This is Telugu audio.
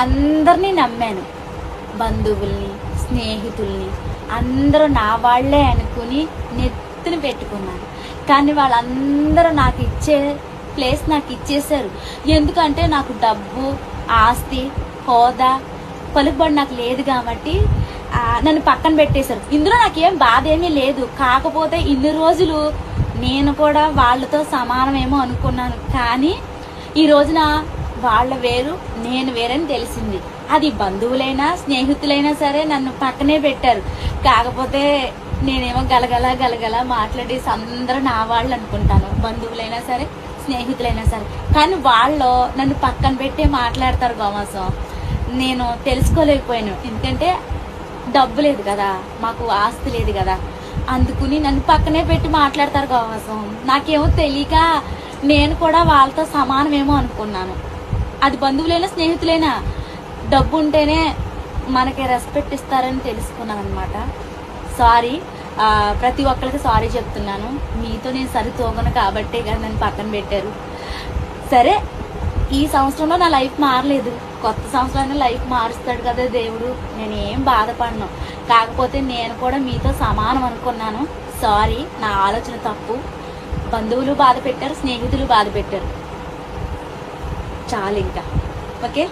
అందరినీ నమ్మాను. బంధువుల్ని స్నేహితుల్ని. అందరూ నా వాళ్ళే అనుకుని నెత్తిని పెట్టుకున్నాను కానీ వాళ్ళందరూ నాకు ఇచ్చే ప్లేస్ నాకు ఇచ్చేశారు. ఎందుకంటే నాకు డబ్బు ఆస్తి హోదా పలుకుబడి నాకు లేదు కాబట్టి నన్ను పక్కన పెట్టేశారు. ఇందులో నాకేం బాధ ఏమీ లేదు. కాకపోతే ఇన్ని రోజులు నేను కూడా వాళ్ళతో సమానమేమో అనుకున్నాను. కానీ ఈ రోజున వాళ్ళ వేరు నేను వేరని తెలిసింది. అది బంధువులైనా స్నేహితులైనా సరే నన్ను పక్కనే పెట్టారు. కాకపోతే నేనేమో గలగల గలగల మాట్లాడేసి అందరూ నా వాళ్ళు అనుకుంటాను. బంధువులైనా సరే స్నేహితులైనా సరే. కానీ వాళ్ళు నన్ను పక్కన పెట్టే మాట్లాడతారు గోమాసం. నేను తెలుసుకోలేకపోయాను. ఎందుకంటే డబ్బు లేదు కదా మాకు ఆస్తి లేదు కదా. అందుకుని నన్ను పక్కనే పెట్టి మాట్లాడతారు గోమాసం. నాకేమో తెలియక నేను కూడా వాళ్ళతో సమానమేమో అనుకున్నాను. అది బంధువులైనా స్నేహితులైనా డబ్బు ఉంటేనే మనకి రెస్పెక్ట్ ఇస్తారని తెలుసుకున్నాను అనమాట సారీ ప్రతి ఒక్కరికి సారీ చెప్తున్నాను. మీతో నేను సరితూగను కాబట్టే కానీ నన్ను పక్కన పెట్టారు. సరే ఈ సంవత్సరంలో నా లైఫ్ మారలేదు. కొత్త సంవత్సరాన్ని లైఫ్ మారుస్తాడు కదా దేవుడు. నేను ఏం బాధపడను. కాకపోతే నేను కూడా మీతో సమానం అనుకున్నాను. సారీ నా ఆలోచన తప్పు. బంధువులు బాధ పెట్టారు స్నేహితులు బాధ పెట్టారు. చాలు ఇంకా ఓకే